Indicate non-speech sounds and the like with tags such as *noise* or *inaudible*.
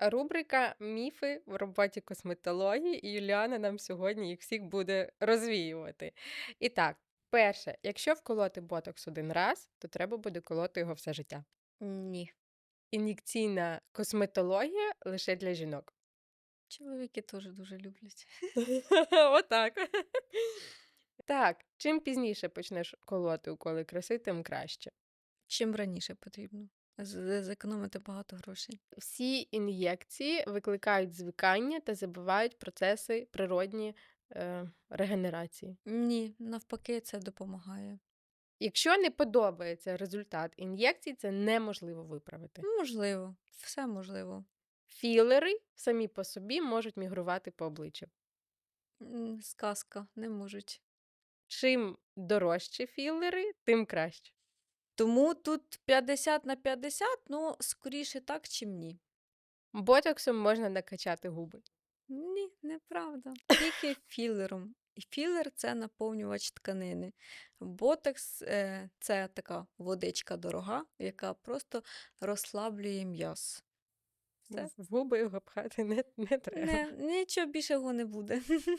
Рубрика Міфи в роботі косметології, і Юліана нам сьогодні їх всіх буде розвіювати. І так, перше, якщо вколоти ботокс один раз, то треба буде колоти його все життя. Ні. Ін'єкційна косметологія лише для жінок. Чоловіки теж дуже люблять. *laughs* Отак. Так, чим пізніше почнеш колоти уколи краси, тим краще. Чим раніше потрібно. Зекономити багато грошей. Всі ін'єкції викликають звикання та забивають процеси природні е, регенерації. Ні, навпаки, це допомагає. Якщо не подобається результат ін'єкцій, це неможливо виправити. Можливо, все можливо. Філери самі по собі можуть мігрувати по обличчю. Сказка, не можуть. Чим дорожчі філери, тим краще. Тому тут 50 на 50, ну, скоріше так, чим ні. Ботоксом можна накачати губи. Ні, неправда. Тільки філером. І філер це наповнювач тканини. Ботекс е, це така водичка дорога, яка просто розслаблює м'яз. В губи його пхати не, не треба. Не, нічого більшого не буде. *laughs*